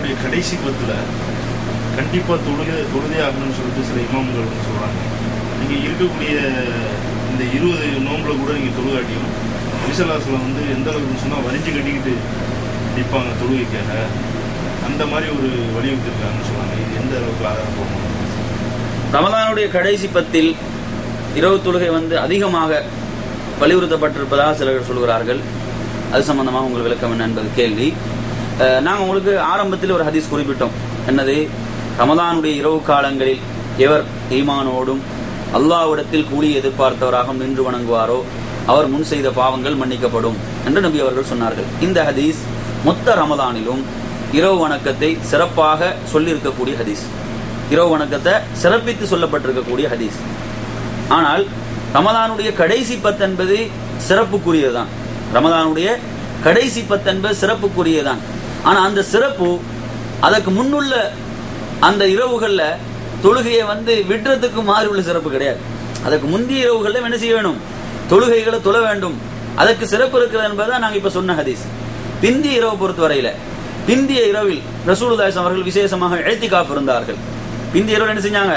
கடைசி பத்துல கண்டிப்பாக தொழுகை தொழுதே ஆகணும்னு சொல்லிட்டு சில இமாம்கள் வந்து சொல்கிறாங்க நீங்கள் இருக்கக்கூடிய இந்த இருபது நோம்பில் கூட நீங்கள் தொழுகாட்டியும் விசலாசில் வந்து எந்த அளவுக்கு சொன்னால் வரிஞ்சு கட்டிக்கிட்டு நிற்பாங்க தொழுகைக்காக. அந்த மாதிரி ஒரு வலியுறுத்திருக்காங்கன்னு சொல்லுவாங்க இது எந்த அளவுக்கு ஆதாரப்பூர்வம்? ரமதானுடைய கடைசி பத்தில் இரவு தொழுகை வந்து அதிகமாக வலியுறுத்தப்பட்டிருப்பதாக சிலர் சொல்கிறார்கள் அது சம்பந்தமாக உங்கள் விளக்கம் என்ன என்பது கேள்வி. நாங்கள் உங்களுக்கு ஆரம்பத்தில் ஒரு ஹதீஸ் குறிப்பிட்டோம். என்னது? ரமதானுடைய இரவு காலங்களில் எவர் ஈமானோடும் அல்லாவிடத்தில் கூலி எதிர்பார்த்தவராக நின்று வணங்குவாரோ அவர் முன் செய்த பாவங்கள் மன்னிக்கப்படும் என்று நபி அவர்கள் சொன்னார்கள். இந்த ஹதீஸ் மொத்த ரமதானிலும் இரவு வணக்கத்தை சிறப்பாக சொல்லியிருக்கக்கூடிய ஹதீஸ். இரவு வணக்கத்தை சிறப்பித்து சொல்லப்பட்டிருக்கக்கூடிய ஹதீஸ். ஆனால் ரமதானுடைய கடைசி பத்து என்பது சிறப்புக்குரியதுதான். ரமதானுடைய கடைசி பத்தென்பது சிறப்புக்குரியதுதான். ஆனா அந்த சிறப்பு அதற்கு முன்னுள்ள அந்த இரவுகள்ல தொழுகையை வந்து விடுறதுக்கு மாறி உள்ள சிறப்பு கிடையாது. அதற்கு முந்தைய இரவுகள்ல என்ன செய்ய வேணும்? தொழுகைகளை தொழ வேண்டும். அதற்கு சிறப்பு இருக்கிறது என்பதுதான் நாங்க இப்ப சொன்ன ஹதீஸ். பிந்திய இரவு பொறுத்தவரையில பிந்திய இரவில் ரசூலுதாஸ் அவர்கள் விசேஷமாக எழுத்திக்காப்பு இருந்தார்கள். பிந்திய இரவு என்ன செஞ்சாங்க?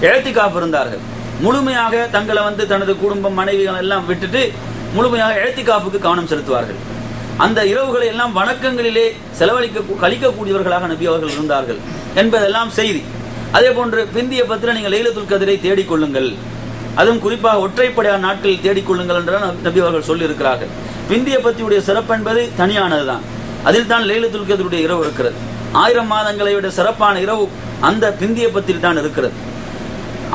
எழுத்திக்காப்பு இருந்தார்கள். முழுமையாக தங்களை வந்து தனது குடும்பம் மனைவிகள் எல்லாம் விட்டுட்டு முழுமையாக எழுத்திக்காப்புக்கு கவனம் செலுத்துவார்கள். அந்த இரவுகளை எல்லாம் வணக்கங்களிலே செலவழிக்க கழிக்கக்கூடியவர்களாக நபி அவர்கள் இருந்தார்கள் என்பதெல்லாம் செய்தி. அதே போன்று பிந்திய பத்திர நீங்கள் லைலத்துல் கதிரை தேடிக்கொள்ளுங்கள் அதுவும் குறிப்பாக ஒற்றைப்படையான நாட்களில் தேடிக்கொள்ளுங்கள் என்று நபி அவர்கள் சொல்லியிருக்கிறார்கள். பிந்திய பத்தியுடைய சிறப்பு என்பது தனியானதுதான். அதில் தான் லைலத்துல் கதிருடைய இரவு இருக்கிறது. ஆயிரம் மாதங்களை விட சிறப்பான இரவு அந்த பிந்திய பத்தில் தான் இருக்கிறது.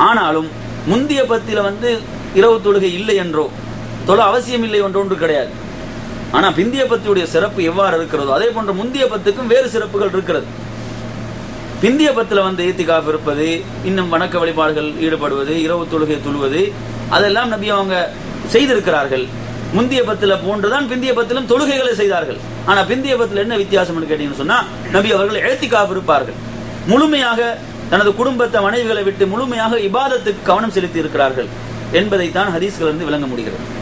ஆனாலும் முந்திய பத்தில வந்து இரவு தொழுகை இல்லை என்றோ தொழ அவசியம் இல்லை என்றோ ஒன்று கிடையாது. ஆனா பிந்திய பத்தியுடைய சிறப்பு எவ்வாறு இருக்கிறதோ அதே போன்ற முந்திய பத்துக்கும் வேறு சிறப்புகள் இருக்கிறது. பிந்திய பத்துல வந்து ஏத்திகாப் இருப்பது இன்னும் வணக்க வழிபாடுகள் ஈடுபடுவது இரவு தொழுகை தொழுவது அதெல்லாம் நபி அவங்க செய்திருக்கிறார்கள். முந்திய பத்துல போன்றுதான் பிந்திய பத்திலும் தொழுகைகளை செய்தார்கள். ஆனா பிந்திய பத்துல என்ன வித்தியாசம் கேட்டீங்கன்னு சொன்னா நபி அவர்கள் எழுத்திக்காப் இருப்பார்கள். முழுமையாக தனது குடும்பத்தை மனைவிகளை விட்டு முழுமையாக இபாதத்துக்கு கவனம் செலுத்தி இருக்கிறார்கள் என்பதைத்தான் ஹதீஸ்களிலிருந்து விளங்க முடிகிறது.